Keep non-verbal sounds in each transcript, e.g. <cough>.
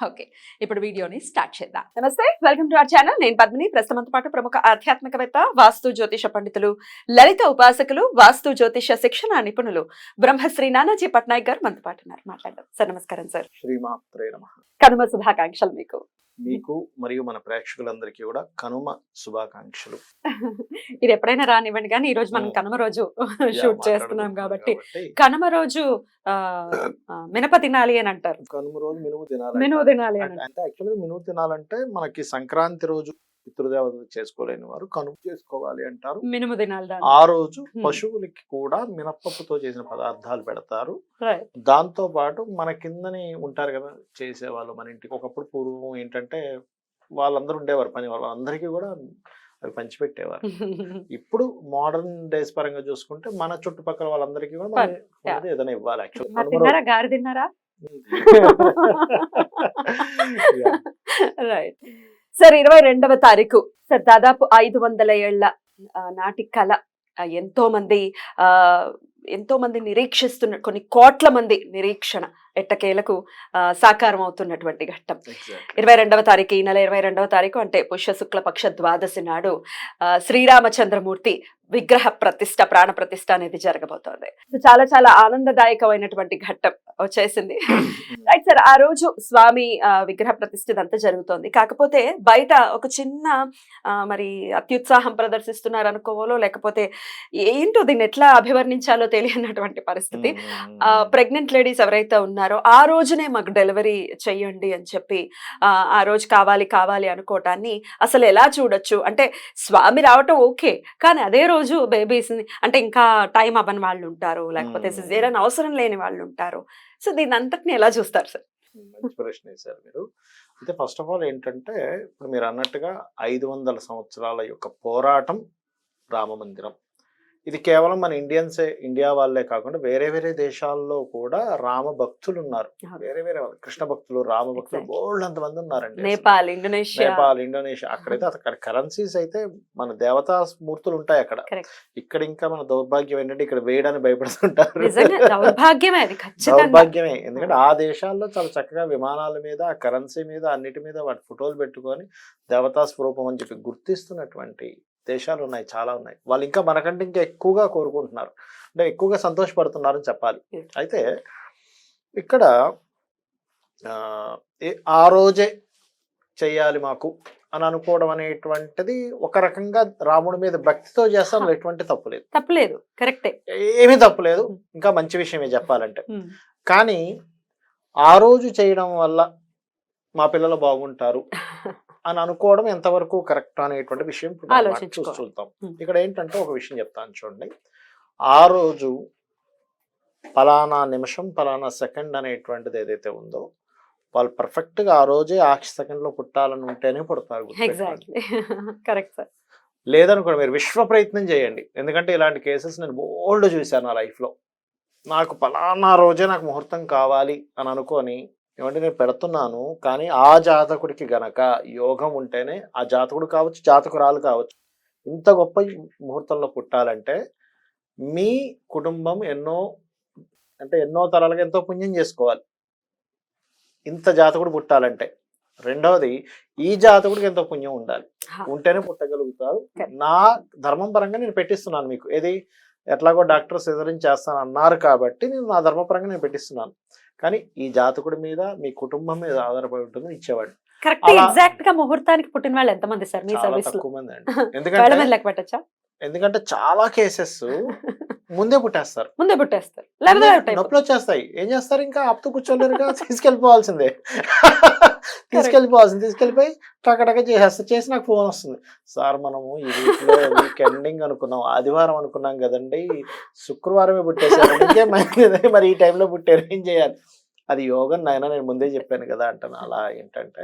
Okay ఇప్పుడు వీడియోని start చేద్దాం. నమస్తే వెల్కమ్ టు అవర్ ఛానల్. నేను పద్మిని. ప్రస్తుతంతో పాటు ప్రముఖ ఆధ్యాత్మికవేత్త వాస్తు జ్యోతిష పండితులు లలిత ఉపాసకులు వాస్తు జ్యోతిష శిక్షణ నిపుణులు బ్రహ్మశ్రీ నానాజీ పట్నాయక్ గారు మనతో పాటు ఉన్నారు. మాట్లాడదాం. సార్ నమస్కారం సార్. శ్రీమాత్రే నమ. కనుమ శుభాకాంక్షలు మీకు. మీకు మరియు మన ప్రేక్షకులందరికీ కూడా కనుమ శుభాకాంక్షలు. <laughs> ఇది ఎప్పుడైనా రానివ్వండి కానీ ఈ రోజు మనం. కనుమ రోజు <laughs> షూట్ చేస్తున్నాం కాబట్టి కనుమ రోజు మినప తినాలి అని అంటారు. కనుమ రోజు మినుము తినాలి మినుము తినాలి అంటే- యాక్చువల్గా మినుము తినాలంటే మనకి సంక్రాంతి రోజు పితృదేవత చేసుకోలేని వారు కనుమ చేసుకోవాలి అంటారు. మినుము తినాలి. ఆ రోజు. పశువులకి కూడా మినప్పప్పుతో చేసిన పదార్థాలు పెడతారు. దాంతో పాటు మన కిందని ఉంటారు కదా చేసేవాళ్ళు మన ఇంటికి. ఒకప్పుడు పూర్వం ఏంటంటే వాళ్ళందరూ ఉండేవారు పని వాళ్ళు అందరికీ కూడా అవి పంచిపెట్టేవారు. <laughs> ఇప్పుడు మోడర్న్ డేస్ పరంగా చూసుకుంటే మన చుట్టుపక్కల వాళ్ళందరికీ కూడా ఏదైనా ఇవ్వాలి. మరి రైట్ సార్ ఇరవై రెండవ తారీఖు. సార్ దాదాపు ఐదు వందల ఏళ్ళ నాటి కళ ఎంతో మంది ఆ ఎంతో మంది నిరీక్షిస్తున్న కొన్ని కోట్ల మంది నిరీక్షణ ఎట్టకేలకు ఆ, సాకారం అవుతున్నటువంటి ఘట్టం. ఇరవై రెండవ తారీఖు ఈ నెల ఇరవై రెండవ తారీఖు అంటే పుష్య శుక్ల పక్ష ద్వాదశి నాడు ఆ, శ్రీరామచంద్రమూర్తి విగ్రహ ప్రతిష్ట ప్రాణ ప్రతిష్ట అనేది జరగబోతోంది. సో చాలా చాలా ఆనందదాయకమైనటువంటి ఘట్టం. వచ్చేసింది. <laughs> రైట్ సార్ ఆ రోజు స్వామి విగ్రహ ప్రతిష్ఠ ఇదంతా జరుగుతోంది. కాకపోతే బయట ఒక చిన్న మరి అత్యుత్సాహం ప్రదర్శిస్తున్నారు అనుకోవాలో లేకపోతే ఏంటో దీన్ని ఎట్లా అభివర్ణించాలో తెలియనటువంటి పరిస్థితి. ప్రెగ్నెంట్ లేడీస్ ఎవరైతే ఉన్నారో ఆ రోజునే మాకు డెలివరీ చెయ్యండి అని చెప్పి ఆ, రోజు కావాలి కావాలి అనుకోవటాన్ని అసలు ఎలా చూడొచ్చు? అంటే స్వామి రావటం ఓకే కానీ అదే రోజు బేబీస్ అంటే ఇంకా టైం అవ్వని వాళ్ళు ఉంటారు లేకపోతే. సిజేరియన్ అవసరం లేని వాళ్ళు ఉంటారు సో దీని అంతటిని ఎలా చూస్తారు సార్? మంచి ప్రశ్న వేశారు మీరు. అయితే ఫస్ట్ ఆఫ్ ఆల్ ఏంటంటే ఇప్పుడు మీరు అన్నట్టుగా ఐదు వందల సంవత్సరాల యొక్క పోరాటం రామ మందిరం ఇది కేవలం మన ఇండియన్సే ఇండియా వాళ్ళే కాకుండా వేరే వేరే దేశాల్లో కూడా రామ భక్తులు ఉన్నారు. వేరే వేరే కృష్ణ భక్తులు రామ భక్తులు. బోల్డ్ అంతమంది ఉన్నారండి. నేపాల్ ఇండోనేషియా నేపాల్ ఇండోనేషియా అక్కడైతే అక్కడ కరెన్సీస్ అయితే మన దేవతా మూర్తులు ఉంటాయి అక్కడ. ఇక్కడ ఇంకా మన దౌర్భాగ్యం ఏంటంటే ఇక్కడ వేయడానికి భయపడుతుంటారు దౌర్భాగ్యమే దౌర్భాగ్యమే ఎందుకంటే ఆ దేశాల్లో చాలా చక్కగా విమానాల మీద కరెన్సీ మీద అన్నిటి మీద వాటి ఫోటోలు పెట్టుకొని దేవతా స్వరూపం అని చెప్పి గుర్తిస్తున్నటువంటి దేశాలు ఉన్నాయి చాలా ఉన్నాయి వాళ్ళు ఇంకా మనకంటే ఇంకా ఎక్కువగా కోరుకుంటున్నారు. అంటే ఎక్కువగా సంతోషపడుతున్నారని చెప్పాలి. Yes. అయితే ఇక్కడ ఆ, రోజే చెయ్యాలి మాకు అని అనుకోవడం అనేటువంటిది ఒక రకంగా రాముడి మీద భక్తితో చేస్తాం. ఎటువంటి తప్పు లేదు. తప్పలేదు. కరెక్టే. ఏమీ తప్పు లేదు. ఇంకా మంచి విషయమే చెప్పాలంటే. కానీ ఆ రోజు చేయడం వల్ల మా పిల్లలు బాగుంటారు. <laughs> అని అనుకోవడం ఎంతవరకు కరెక్ట్ అనేటువంటి విషయం ఇప్పుడు మనం ఆలోచించుకోవాలి. చూసి చూద్దాం Hmm. ఇక్కడ ఏంటంటే ఒక విషయం చెప్తాను చూడండి. ఆ రోజు ఫలానా నిమిషం ఫలానా సెకండ్ అనేటువంటిది ఏదైతే ఉందో వాళ్ళు పర్ఫెక్ట్గా ఆ రోజే ఆ సెకండ్లో పుట్టాలని ఉంటేనే పుడతారు <laughs> లేదనుకోండి మీరు విశ్వ ప్రయత్నం చేయండి. ఎందుకంటే ఇలాంటి కేసెస్ నేను బోల్డ్ చూశాను నా లైఫ్లో. నాకు పలానా రోజే నాకు ముహూర్తం కావాలి అని అనుకొని ఏమంటే నేను పెడుతున్నాను కానీ ఆ జాతకుడికి గనక యోగం ఉంటేనే ఆ జాతకుడు కావచ్చు జాతకురాలు కావచ్చు ఇంత గొప్ప ముహూర్తంలో పుట్టాలంటే మీ కుటుంబం ఎన్నో అంటే ఎన్నో తరాలుగా ఎంతో పుణ్యం చేసుకోవాలి. ఇంత జాతకుడు పుట్టాలంటే. రెండవది ఈ జాతకుడికి ఎంతో పుణ్యం ఉండాలి. ఉంటేనే పుట్టగలుగుతారు. నా ధర్మం పరంగా నేను పెట్టిస్తున్నాను మీకు. ఏది ఎట్లాగో డాక్టర్ సిజరింగ్ చేస్తాను అన్నారు కాబట్టి నేను నా ధర్మపరంగా నేను పెట్టిస్తున్నాను. కానీ ఈ జాతకుడి మీద మీ కుటుంబం మీద ఆధారపడి ఉంటుంది ఇచ్చేవాడు. కరెక్ట్ ఎగ్జాక్ట్గా ముహూర్తానికి పుట్టిన వాళ్ళు ఎంతమంది సార్ మీ సర్వీస్ తక్కువ మంది అండి. <laughs> ఎందుకంటే మీద లెక్క పెట్టచ్చా? ఎందుకంటే చాలా కేసెస్ <laughs> ముందే పుట్టేస్తారు. ముందే పుట్టేస్తారు. లేకపోతే. నొప్పులు వచ్చేస్తాయి. ఏం చేస్తారు ఇంకా? ఆపుతూ కూర్చోలేరుగా. <laughs> తీసుకెళ్ళిపోవాల్సిందే. తీసుకెళ్ళిపోవాల్సింది. తీసుకెళ్ళిపోయి టకటక చేసేస్తారు చేసి నాకు ఫోన్ వస్తుంది. సార్ మనము ఈ వీక్లో వీక్ ఎండింగ్ అనుకున్నాం. ఆదివారం అనుకున్నాం కదండి. శుక్రవారమే పుట్టేశారు. ఇంకే మంచిదే <laughs> మరి ఈ టైంలో పుట్టారు. ఏం చేయాలి? అది యోగం నాయన నేను ముందే చెప్పాను కదా అంటాను. అలా ఏంటంటే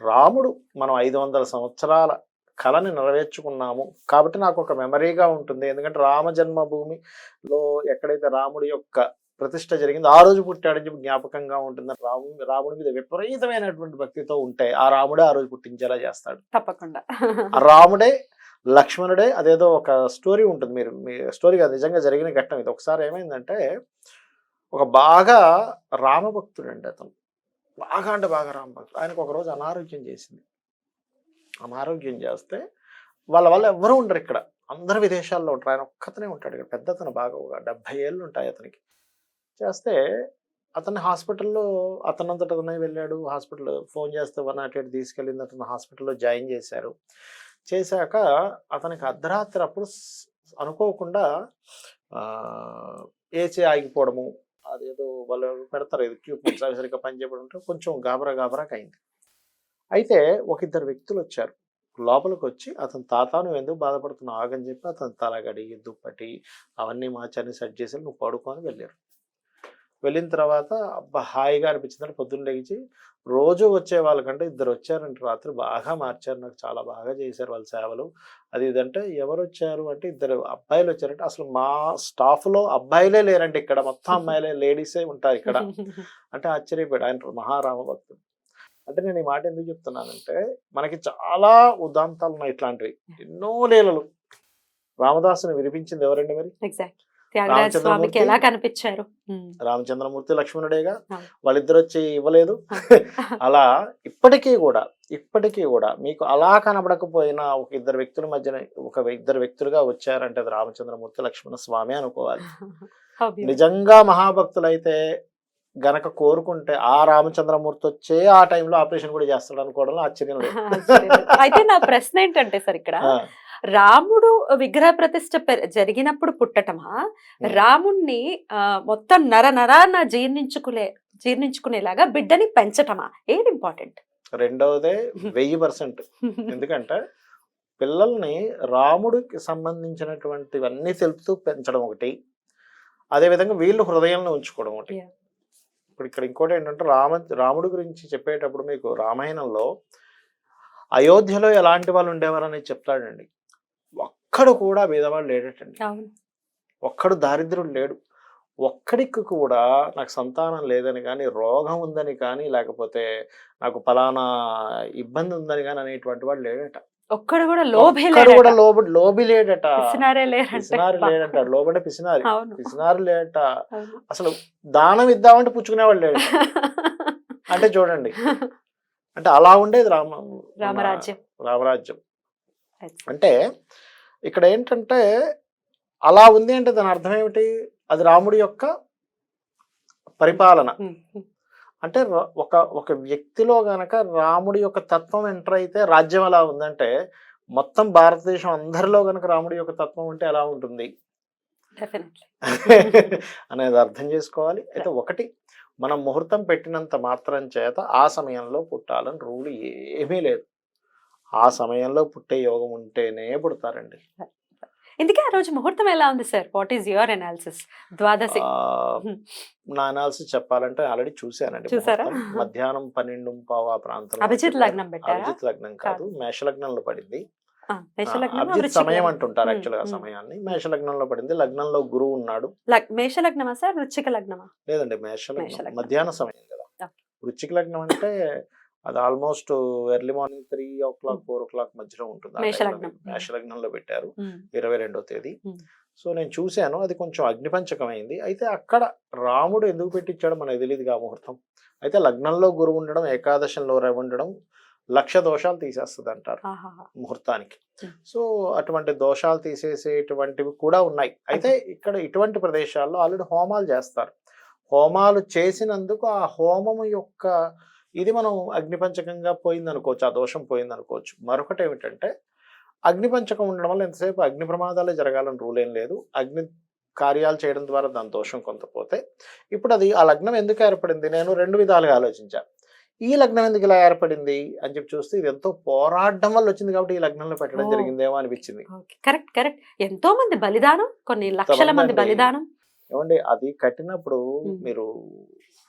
రాముడు మనం ఐదు వందల సంవత్సరాల కళని నెరవేర్చుకున్నాము. కాబట్టి నాకు ఒక మెమరీగా ఉంటుంది. ఎందుకంటే రామ జన్మభూమిలో ఎక్కడైతే రాముడి యొక్క ప్రతిష్ట జరిగింది ఆ రోజు పుట్టాడని చెప్పి జ్ఞాపకంగా ఉంటుంది. రాము రాముడి మీద విపరీతమైనటువంటి భక్తితో ఉంటే ఆ రాముడే ఆ రోజు పుట్టించేలా చేస్తాడు. తప్పకుండా. రాముడే లక్ష్మణుడే అదేదో ఒక స్టోరీ ఉంటుంది. మీరు మీ స్టోరీ కాదు నిజంగా జరిగిన ఘట్టం ఇది. ఒకసారి ఏమైందంటే ఒక బాగా రామభక్తుడు అండి అతను. బాగా అంటే బాగా రామభక్తుడు. ఆయనకు ఒక రోజు అనారోగ్యం చేసింది. అనారోగ్యం చేస్తే వాళ్ళ వల్ల ఎవరు ఉండరు ఇక్కడ. అందరు విదేశాల్లో ఉంటారు. ఆయన ఒక్కతనే ఉంటాడు ఇక్కడ. పెద్ద అతను బాగా ఒక డెబ్బై ఏళ్ళు ఉంటాయి అతనికి. చేస్తే అతన్ని హాస్పిటల్లో అతనంతట అతనే వెళ్ళాడు. హాస్పిటల్ ఫోన్ చేస్తే వన్ నాట్ ఎయిట్ తీసుకెళ్ళింది. అతను హాస్పిటల్లో జాయిన్ చేశారు. చేశాక అతనికి అర్ధరాత్రి అప్పుడు అనుకోకుండా ఏసీ ఆగిపోవడము అదేదో వాళ్ళు పెడతారు. ఎక్విప్మెంట్స్ అవి సరిగ్గా పనిచేయడం ఉంటే కొంచెం గాబరా గాబరాకి అయింది. అయితే ఒక ఇద్దరు వ్యక్తులు వచ్చారు లోపలికి వచ్చి అతని తాత నువ్వు ఎందుకు బాధపడుతున్నావు? ఆగని చెప్పి అతని తలగడి దుప్పటి అవన్నీ మార్చని సెట్ చేసి నువ్వు పడుకొని వెళ్ళారు. వెళ్ళిన తర్వాత అబ్బా హాయిగా అనిపించిందని పొద్దున్న లేచి రోజు వచ్చే వాళ్ళకంటే ఇద్దరు వచ్చారంటే రాత్రి బాగా మార్చారు. నాకు చాలా బాగా చేశారు వాళ్ళ సేవలు. అది ఇదంటే ఎవరు వచ్చారు అంటే ఇద్దరు అబ్బాయిలు వచ్చారంటే అసలు మా staff లో అబ్బాయిలే లేరంటే ఇక్కడ. మొత్తం అమ్మాయిలే లేడీసే ఉంటారు ఇక్కడ. <laughs> అంటే ఆశ్చర్యపోయాడు. ఆయన మహారామ భక్తుడు అంటే నేను ఈ మాట ఎందుకు చెప్తున్నానంటే మనకి చాలా ఉదాంతాలు ఉన్నాయి ఇట్లాంటివి ఎన్నో లీలలు. రామదాసుని వినిపించింది ఎవరండి మరి? ఎగ్జాక్ట్? స్వామికి ఎలా కనిపించారు. రామచంద్రమూర్తి లక్ష్మణుడేగా. వాళ్ళిద్దరు వచ్చి ఇవ్వలేదు. <laughs> అలా ఇప్పటికీ కూడా ఇప్పటికీ కూడా మీకు అలా కనబడకపోయినా ఒక ఇద్దరు వ్యక్తుల మధ్యన ఒక ఇద్దరు వ్యక్తులుగా వచ్చారంటే అది రామచంద్రమూర్తి లక్ష్మణ స్వామి అనుకోవాలి. <laughs> నిజంగా మహాభక్తులైతే గనక కోరుకుంటే ఆ రామచంద్రమూర్తి వచ్చే ఆ టైంలో ఆపరేషన్ కూడా చేస్తాడు అనుకోవడంలో ఆశ్చర్యం లేదు. <laughs> అయితే నా ప్రశ్న ఏంటంటే సార్ ఇక్కడ రాముడు విగ్రహ ప్రతిష్ట జరిగినప్పుడు పుట్టటమా? రాముణ్ణి మొత్తం నర నరాన జీర్ణించుకునే జీర్ణించుకునేలాగా బిడ్డని పెంచటమా? ఏది ఇంపార్టెంట్? రెండవదే <laughs> వెయ్యి పర్సెంట్. ఎందుకంటే పిల్లల్ని రాముడికి సంబంధించినటువంటివన్నీ తెలుపుతూ పెంచడం ఒకటి. అదేవిధంగా వీళ్ళు హృదయంలో ఉంచుకోవడం ఒకటి. ఇప్పుడు ఇక్కడ ఇంకోటి ఏంటంటే రామ రాముడి గురించి చెప్పేటప్పుడు మీకు రామాయణంలో అయోధ్యలో ఎలాంటి వాళ్ళు ఉండేవారు అనేది చెప్తాడండి. ఒక్కడు కూడా బీదవాడు లేడటండి. ఒక్కడు దారిద్రుడు లేడు. ఒక్కడికి కూడా నాకు సంతానం లేదని కానీ రోగం ఉందని కానీ లేకపోతే నాకు ఫలానా ఇబ్బంది ఉందని కానీ అనేటువంటి వాడు లేడట. ఒక్కడు కూడా లోభే కూడా. లోబి లోబి లేడట పిసినారే లేడంట. లోబడి పిసినారి. పిసినారి లేడట. అసలు దానం ఇద్దామంటే పుచ్చుకునేవాడు లేడు. <laughs> అంటే చూడండి. అంటే అలా ఉండేది రామ రామరాజ్యం. రామరాజ్యం. అంటే ఇక్కడ ఏంటంటే అలా ఉంది అంటే దాని అర్థం ఏమిటి? అది రాముడి యొక్క పరిపాలన. అంటే ఒక ఒక వ్యక్తిలో గనక రాముడి యొక్క తత్వం ఎంటర్ అయితే రాజ్యం ఎలా ఉందంటే మొత్తం భారతదేశం అందరిలో గనక రాముడి యొక్క తత్వం ఉంటే ఎలా ఉంటుంది. <laughs> అనేది అర్థం చేసుకోవాలి. అయితే ఒకటి మనం ముహూర్తం పెట్టినంత మాత్రం చేత ఆ సమయంలో పుట్టాలని రూల్ ఏమీ లేదు. ఆ సమయంలో పుట్టే యోగం ఉంటేనే పుడతారండి. ఇందుకే ఆ రోజు ముహూర్తం ఎలా ఉంది sir? What is your analysis? ద్వాదశి. నా అనాలిసిస్ చెప్పాలంటే ఆల్రెడీ చూశానండి చూసారా? <laughs> మధ్యాహ్నం పన్నెండు పావు ఆ ప్రాంతంలో అభిజిత్. లగ్నం పెట్టారా? అభిజిత్ లగ్నం కాదు మేష లగ్నంలో పడింది. అభిజిత్ సమయం. అంటుంటారు యాక్చువల్గా. సమయాన్ని. మేష లగ్నంలో పడింది. లగ్నంలో గురువు ఉన్నాడు. లగ్- మేషలగ్నమా సార్? వృచ్చిక లగ్నమా? లేదండి మేష మేష లగ్నం. మధ్యాహ్న సమయం కదా. వృచ్చిక లగ్నం అంటే అది almost early morning three o'clock four o'clock మధ్యలో ఉంటుంది ఆ మేష టైంలో లగ్నం. మేష లగ్నంలో పెట్టారు. ఇరవై రెండో తేదీ. సో నేను చూశాను అది కొంచెం అగ్నిపంచకం అయింది అయితే అక్కడ రాముడు ఎందుకు పెట్టించాడో మనకు తెలియదు ఆ ముహూర్తం. అయితే లగ్నంలో గురువు ఉండడం ఏకాదశంలో రవి ఉండడం లక్ష దోషాలు తీసేస్తుంది అంటారు. ముహూర్తానికి. సో అటువంటి దోషాలు తీసేసేటువంటివి కూడా ఉన్నాయి. అయితే ఇక్కడ ఇటువంటి ప్రదేశాల్లో ఆల్రెడీ హోమాలు చేస్తారు. హోమాలు చేసినందుకు ఆ హోమము యొక్క ఇది మనం అగ్నిపంచకంగా పోయింది అనుకోవచ్చు ఆ దోషం పోయింది అనుకోవచ్చు మరొకటి ఏమిటంటే అగ్నిపంచకం ఉండడం వల్ల ఎంతసేపు అగ్ని ప్రమాదాలే జరగాలని రూల్ ఏం లేదు. అగ్ని కార్యాలు చేయడం ద్వారా దాని దోషం కొంత పోతే ఇప్పుడు అది ఆ లగ్నం ఎందుకు ఏర్పడింది? నేను రెండు విధాలుగా ఆలోచించాను ఈ లగ్నం ఎందుకు ఇలా ఏర్పడింది అని చెప్పి చూస్తే ఇది ఎంతో పోరాడడం వల్ల వచ్చింది కాబట్టి ఈ లగ్నంలో పెట్టడం. జరిగిందేమో అనిపించింది. Correct correct. ఎంతో మంది బలిదానం కొన్ని లక్షల మంది? బలిదానం. ఏమండి అది కట్టినప్పుడు. మీరు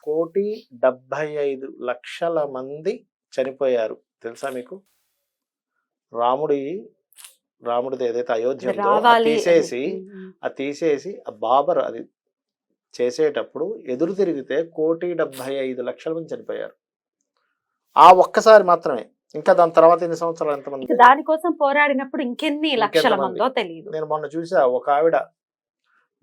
కోటి డెబ్బై ఐదు లక్షల మంది చనిపోయారు తెలుసా మీకు రాముడి రాముడిది ఏదైతే అయోధ్య. తీసేసి. అది తీసేసి ఆ బాబర్ అది చేసేటప్పుడు ఎదురు తిరిగితే కోటి డెబ్బై ఐదు లక్షల మంది చనిపోయారు ఆ ఒక్కసారి మాత్రమే ఇంకా దాని తర్వాత ఎన్ని సంవత్సరాలు ఎంతమంది దానికోసం పోరాడినప్పుడు ఇంకెన్ని లక్షల? మందో తెలియదు నేను మొన్న చూసా ఒక ఆవిడ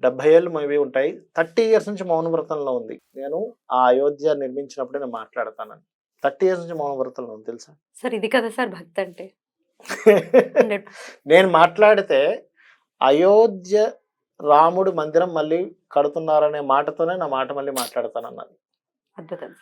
డెబ్బై ఏళ్ళు మేబీ ఉంటాయి. థర్టీ ఇయర్స్ నుంచి మౌన వ్రతంలో ఉంది. నేను ఆ అయోధ్య నిర్మించినప్పుడే నేను మాట్లాడతానని థర్టీ ఇయర్స్ నుంచి మౌన వ్రతంలో ఉంది తెలుసా? సార్ ఇది కదా సార్ భక్తి అంటే 100%. నేను మాట్లాడితే అయోధ్య రాముడు మందిరం మళ్ళీ కడుతున్నారనే మాటతోనే నా మాట మళ్ళీ మాట్లాడతానన్నది అద్భుతం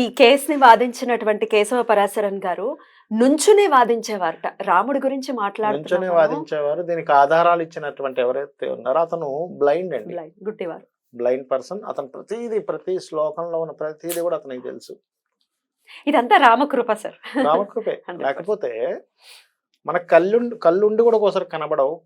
ఈ కేసుని వాదించినటువంటి కేశవ పరాశరన్ గారు నుంచునే వాదించేవారట. రాముడి గురించి నుంచొని మాట్లాడుతూనే వాదించేవారు. దీనికి ఆధారాలు ఇచ్చినటువంటి ఎవరైతే ఉన్నారో అతను బ్లైండ్ అండి. గుడ్డివారు. బ్లైండ్ పర్సన్ అతను ప్రతిదీ ప్రతి శ్లోకంలో ఉన్న ప్రతిదీ కూడా అతనికి తెలుసు. ఇదంతా రామకృప సార్. రామకృపే. 100%. లేకపోతే మన కళ్ళుండి కళ్ళుండి కూడా ఒకసారి కనబడవు.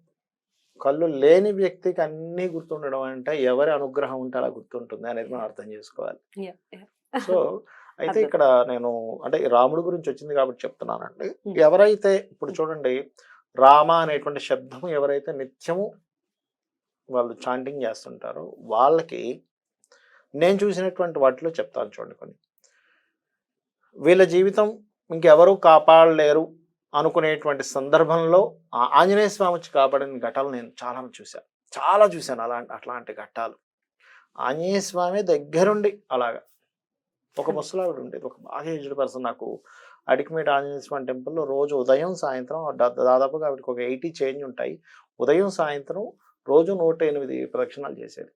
కళ్ళు లేని వ్యక్తికి అన్నీ గుర్తుండడం అంటే ఎవరి అనుగ్రహం ఉంటే అలా గుర్తుంటుంది అనేది మనం అర్థం చేసుకోవాలి. Yeah, yeah. సో అయితే. ఇక్కడ నేను అంటే రాముడి గురించి వచ్చింది కాబట్టి చెప్తున్నానండి. ఎవరైతే ఇప్పుడు చూడండి రామ అనేటువంటి శబ్దం ఎవరైతే నిత్యము వాళ్ళు చాంటింగ్ చేస్తుంటారో వాళ్ళకి నేను చూసినటువంటి వాటిలో చెప్తాను చూడండి కొన్ని. వీళ్ళ జీవితం ఇంకెవరూ కాపాడలేరు అనుకునేటువంటి సందర్భంలో ఆ ఆంజనేయ స్వామి వచ్చి కాపాడిన ఘట్టాలు నేను చాలా చూశాను. చాలా చూశాను అలాంటి అట్లాంటి ఘట్టాలు ఆంజనేయ స్వామి దగ్గరుండి అలాగా ఒక ముసలావిడ ఉండేది. ఒక బాగా ఏజ్డ్ పర్సన్ నాకు అడికిమేట ఆంజనేయ స్వామి టెంపుల్లో రోజు ఉదయం సాయంత్రం దాదాపుగా ఆవిడకి ఒక ఎయిటీ చేంజ్ ఉంటాయి. ఉదయం సాయంత్రం రోజు నూట ఎనిమిది ప్రదక్షిణాలు చేసేది.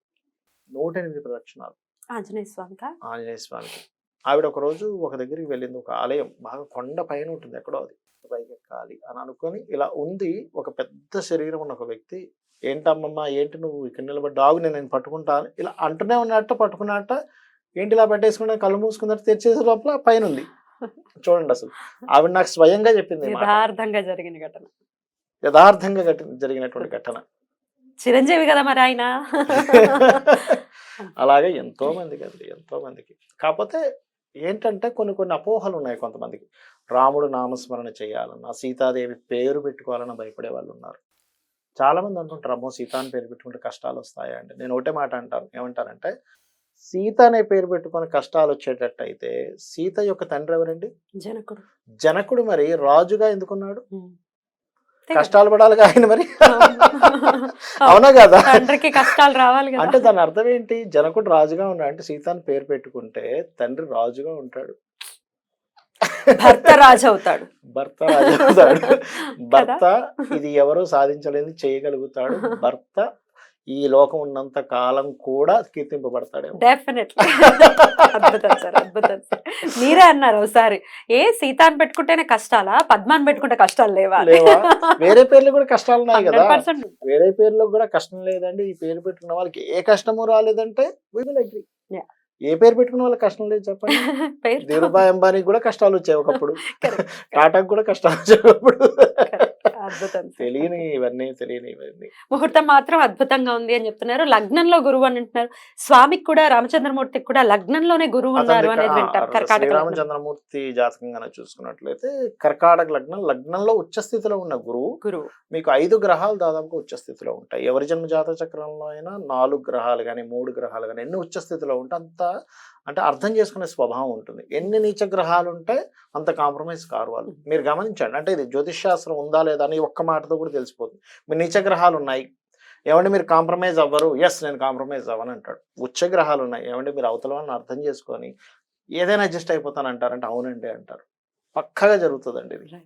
నూట ఎనిమిది ప్రదక్షిణాలు. ఆంజనేయ స్వామికా ఆంజనేయ స్వామికి ఆవిడ ఒక రోజు ఒక దగ్గరికి వెళ్ళింది. ఒక ఆలయం. బాగా కొండ పైన ఉంటుంది ఎక్కడో అది. పైకి ఎక్కాలి అని అనుకొని ఇలా ఉంది. ఒక పెద్ద శరీరం ఉన్న ఒక వ్యక్తి ఏంటమ్మమ్మ? ఏంటి నువ్వు ఇక్కడ నిలబడి డాగు నేను నేను పట్టుకుంటాను. ఇలా అంటూనే ఉన్నట్ట పట్టుకున్నట్ట ఏంటి ఇలా పెట్టేసుకున్నా కళ్ళు మూసుకున్నట్టు తెరిచేసే లోపల పైన ఉంది చూడండి అసలు. ఆవిడ నాకు స్వయంగా చెప్పింది. యథార్థంగా జరిగిన ఘటన. యథార్థంగా జరిగినటువంటి <laughs> ఘటన. చిరంజీవి కదా మరి ఆయన? <laughs> అలాగే ఎంతో మందికి అండి ఎంతో మందికి. కాకపోతే ఏంటంటే కొన్ని కొన్ని అపోహలు ఉన్నాయి కొంతమందికి. రాముడు నామస్మరణ చేయాలన్నా సీతాదేవి పేరు పెట్టుకోవాలన్న భయపడే వాళ్ళు ఉన్నారు. చాలా మంది అంటుంటారు అమ్మో సీత అని పేరు పెట్టుకుంటే కష్టాలు వస్తాయా అంటే నేను ఒకటే మాట అంటాను. ఏమంటానంటే సీత అనే పేరు పెట్టుకొని కష్టాలు వచ్చేటట్టు అయితే సీత యొక్క తండ్రి ఎవరండి? జనకుడు. జనకుడు మరి రాజుగా ఎందుకున్నాడు. కష్టాలు పడాలిగా ఆయన మరి. అవును. కదా? తండ్రికి కష్టాలు రావాలి అంటే దాని అర్థం ఏంటి? జనకుడు రాజుగా ఉన్నాడు అంటే సీతాని పేరు పెట్టుకుంటే తండ్రి రాజుగా ఉంటాడు. భర్త రాజు అవుతాడు. భర్త రాజు అవుతాడు. భర్త ఇది ఎవరో సాధించలేని చేయగలుగుతాడు. భర్త ఈ లోకం ఉన్నంత కాలం కూడా కీర్తింపబడతాడేమో. డెఫినెట్లీ. అద్భుతం సార్ అద్భుతం సార్. మీరే అన్నారు ఒకసారి ఏ సీతాన్ని పెట్టుకుంటేనే కష్టాలా? పద్మాన్ని పెట్టుకుంటే కష్టాలు లేవా? వేరే పేర్లు కూడా కష్టాలు ఉన్నాయి కదా. 100% వేరే పేర్లకు కూడా కష్టం లేదండి. ఈ పేరు పెట్టుకున్న వాళ్ళకి ఏ కష్టము రాలేదంటే. ఏ పేరు పెట్టుకున్న వాళ్ళకి కష్టం లేదు చెప్పండి. <laughs> ధీరుభాయ్ అంబానీకి కూడా కష్టాలు వచ్చాయి ఒకప్పుడు. <laughs> టాటాకు కూడా కష్టాలు వచ్చాయి ఒకప్పుడు. అద్భుతం. తెలియని ఇవన్నీ తెలియని ఇవన్నీ. ముహూర్తం మాత్రం అద్భుతంగా ఉంది అని చెప్తున్నారు. లగ్నంలో గురువు అని అంటున్నారు. స్వామికి కూడా రామచంద్రమూర్తికి కూడా లగ్నంలోనే గురువు ఉన్నారు అనేది వింటాం. ఆ కర్కాటక లగ్నం. శ్రీరామచంద్రమూర్తి జాతకంగా చూసుకున్నట్లయితే కర్కాటక లగ్నం లగ్నంలో ఉచ్చ స్థితిలో ఉన్న గురువు గురువు. మీకు ఐదు గ్రహాలు దాదాపుగా ఉచ్చ స్థితిలో ఉంటాయి. ఎవరి జన్మ జాతక చక్రంలో అయినా నాలుగు గ్రహాలు కానీ మూడు గ్రహాలు కానీ ఎన్ని ఉచ్చ స్థితిలో ఉంటే అంత అంటే అర్థం చేసుకునే స్వభావం ఉంటుంది. ఎన్ని నీచ గ్రహాలు ఉంటే అంత కాంప్రమైజ్ కారు వాళ్ళు. మీరు గమనించండి. అంటే ఇది జ్యోతిష్ శాస్త్రం ఉందా లేదా అని ఒక్క మాటతో కూడా తెలిసిపోతుంది. మీ నీచ గ్రహాలు ఉన్నాయి ఏమంటే మీరు కాంప్రమైజ్ అవ్వరు? ఎస్ నేను కాంప్రమైజ్ అవ్వను అంటాడు. ఉచ్చ గ్రహాలు ఉన్నాయి ఏమంటే మీరు అవతల వాళ్ళని అర్థం చేసుకొని ఏదైనా అడ్జస్ట్ అయిపోతాను అంటారంటే అవునండి అంటారు. పక్కగా జరుగుతుందండి ఇది.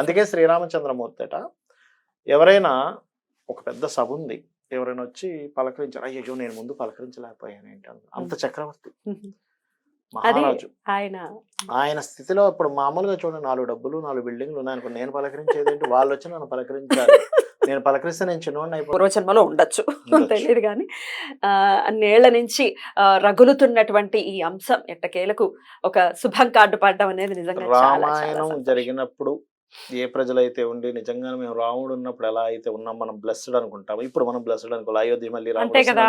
అందుకే శ్రీరామచంద్రమూర్తి అట ఎవరైనా ఒక పెద్ద సభ ఉంది ఎవరైనా వచ్చి పలకరించారు అయ్యో నేను ముందు పలకరించలేకపోయాను ఏంటి అన్న. అంత చక్రవర్తి. మహారాజు. ఆయన. ఆయన స్థితిలో ఇప్పుడు మామూలుగా చూడండి నాలుగు డబ్బులు నాలుగు బిల్డింగ్లు ఉన్నాయనుకో నేను పలకరించేదేంటి వాళ్ళు వచ్చి నన్ను పలకరించాలి <laughs> నేను పలకరిస్తే నేను చిన్నవాడిని అయిపోతాను. పూర్వజన్మలో ఉండొచ్చు. తెలియదు కానీ ఆ, అన్నేళ్ళ నుంచి రగులుతున్నటువంటి ఈ అంశం ఎట్టకేలకు ఒక శుభం కార్డు పడడం అనేది నిజంగా రామాయణం. జరిగినప్పుడు ఏ ప్రజలైతే ఉండి నిజంగా మేము రాముడు ఉన్నప్పుడు ఎలా అయితే ఉన్నాం మనం బ్లెస్డ్ అనుకుంటాం ఇప్పుడు మనం బ్లెస్డ్ అనుకోవాలి. అయోధ్య మళ్ళీ అంతే కదా.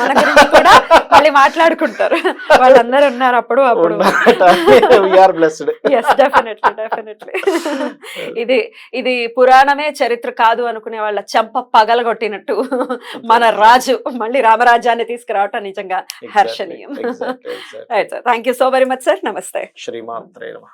మన గురించి కూడా మళ్ళీ మాట్లాడుకుంటారు. వాళ్ళందరూ ఉన్నారు అప్పుడు అప్పుడు. బ్లెస్డ్ ఇది ఇది పురాణమే చరిత్ర కాదు అనుకునే వాళ్ళ చెంప పగలగొట్టినట్టు మన రాజు మళ్ళీ రామరాజ్యాన్ని తీసుకురావటం నిజంగా హర్షణీయం. Thank you so very much sir నమస్తే శ్రీమాత్రే నమ.